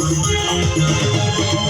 Música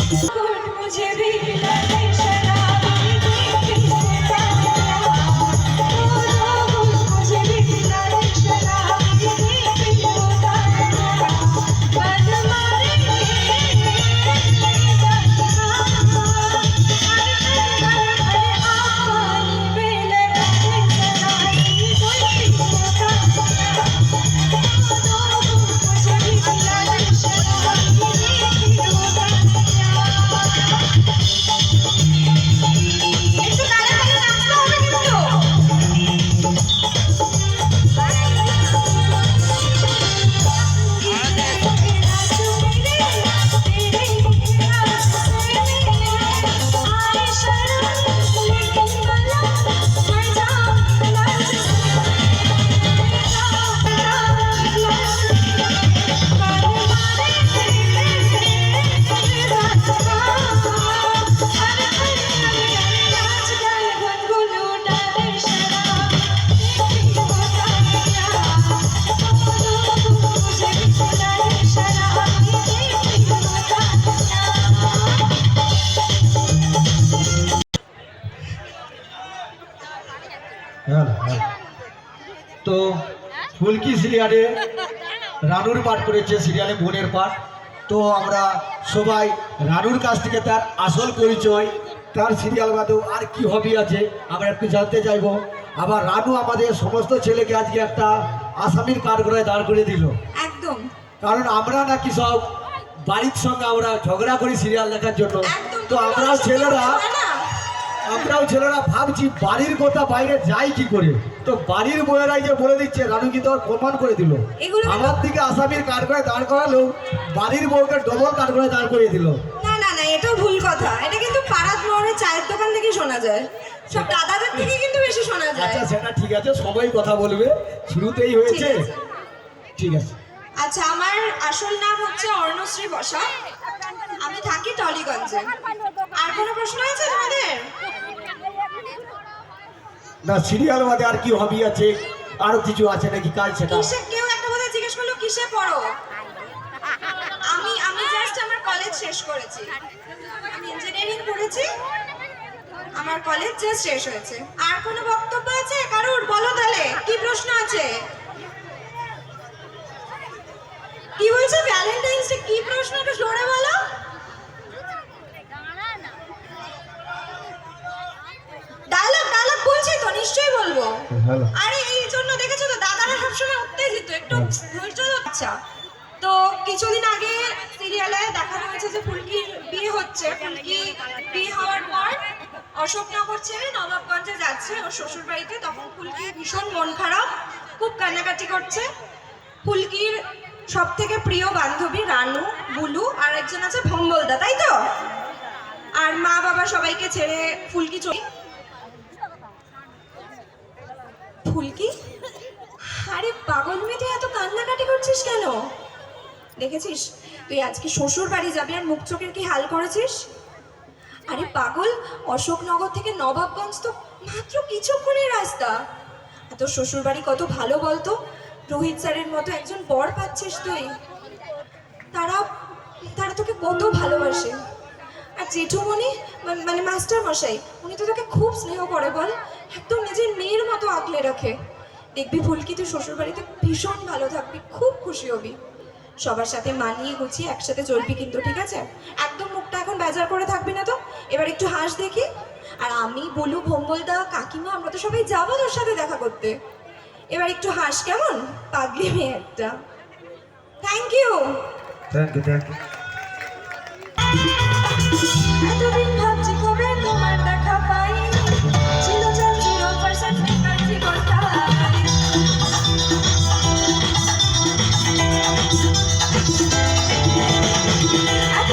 তো ফুলকি সিরিয়ালে রানুর পাঠ করেছে সিরিয়ালে বোনের পাঠ। তো আমরা সবাই রানুর কাছ থেকে তার আসল পরিচয় তার সিরিয়াল বাদেও আর কি হবি আছে আমরা একটু জানতে চাইব। আবার রানু আমাদের সমস্ত ছেলেকে আজকে একটা আসামির কাঠগড়ায় দাঁড় করে দিল। একদম। কারণ আমরা নাকি সব বাড়ির সঙ্গে আমরা ঝগড়া করি সিরিয়াল দেখার জন্য। তো আমরা ছেলেরা? আমরাও ছেলেরা ভাবছি বাড়ির কথা বাইরে যাই কি করে? তো বাড়ির বউয়েরাই যে বলে দিচ্ছে রানু কিন্তু আর প্রমাণ করে দিল। আমার দিকে আসামির কাঠ করে দাঁড় করালো বাড়ির বউকে ডবল কাঠ করে দাঁড় করিয়ে দিল। না না না এটাও ভুল কথা। এটা কিন্তু পাড়াত মোড়ে চায়ের দোকান থেকে শোনা যায়। সব দাদাদের থেকে কিন্তু বেশি শোনা যায়। আচ্ছা সেটা ঠিক আছে সবাই কথা বলবে। শুরুতেই হয়েছে। ঠিক আছে। ঠিক আছে। আচ্ছা আমার আসল নাম হচ্ছে অর্ণশ্রী বসা। আমি থাকি টলিগঞ্জে। আর কোনো প্রশ্ন আছে তোমাদের? না সিরিয়াল বাদে আর কি হবি আছে? আরও কিছু আছে নাকি? কাজ সেটা? কিসে? কেউ একটা কথা জিজ্ঞেস করল কিসে পড়ো? আমি আমি জাস্ট আমার কলেজ শেষ করেছি। আমি ইঞ্জিনিয়ারিং পড়েছি। আমার কলেজ জাস্ট শেষ হয়েছে। আর কোনো বক্তব্য আছে? কারোর? বলো তাহলে। কি প্রশ্ন আছে? কি বলছো? ভ্যালেন্টাইন্স ডে কি প্রশ্ন একটু জোরে বলো ডায়লগ ডায়লগ বলছি তো নিশ্চয়ই হ্যালো আরে এই জন্য দেখেছ তো দাদারা সবসময় উত্তেজিত একটু ধৈর্য ধরো। আচ্ছা তো কিছুদিন আগে সিরিয়ালে দেখানো হয়েছে যে ফুলকির বিয়ে হচ্ছে। ফুলকি বিয়ে হওয়ার পর অশোকনগর ছেড়ে নবাবগঞ্জে যাচ্ছে ওর শ্বশুর বাড়িতে তখন ফুলকি ভীষণ মন খারাপ খুব কান্নাকাটি করছে। ফুলকির সব থেকে প্রিয় বান্ধবী রানু বুলু আর একজন আছে ভম্বলদা তাই তো? আর মা বাবা সবাইকে ছেড়ে ফুলকি চলে ফুলকি? আরে পাগল তুই এত কান্নাকাটি করছিস কেন? দেখেছিস? তুই আজকে শ্বশুর বাড়ি যাবি আর মুখ চোখের কি হাল করেছিস? আরে পাগল, অশোকনগর থেকে নবাবগঞ্জ তো মাত্র কিছুক্ষণের রাস্তা। তোর শ্বশুর বাড়ি কত ভালো বলতো? রোহিত স্যারের মতো একজন বর পাচ্ছিস তুই। তারা তারা তোকে কত ভালোবাসে। আর জেঠুমণি মানে মাস্টার মশাই উনি তো তোকে খুব স্নেহ করে, বল। একদম নিজের মেয়ের মতো আঁকলে রাখে। দেখবি ফুলকি তুই শ্বশুর বাড়িতে ভীষণ ভালো থাকবি খুব খুশি হবি। সবার সাথে মানিয়ে গুছিয়ে একসাথে চলবি কিন্তু ঠিক আছে? একদম মুখটা এখন বেজার করে থাকবি না তো? এবার একটু হাস দেখি। আর আমি বলু ভম্বলদা কাকিমা আমরা তো সবাই যাব তোর সাথে দেখা করতে। এবার একটু হাস কেমন? পাগলি মেয়ে একটা thank you thank you thank you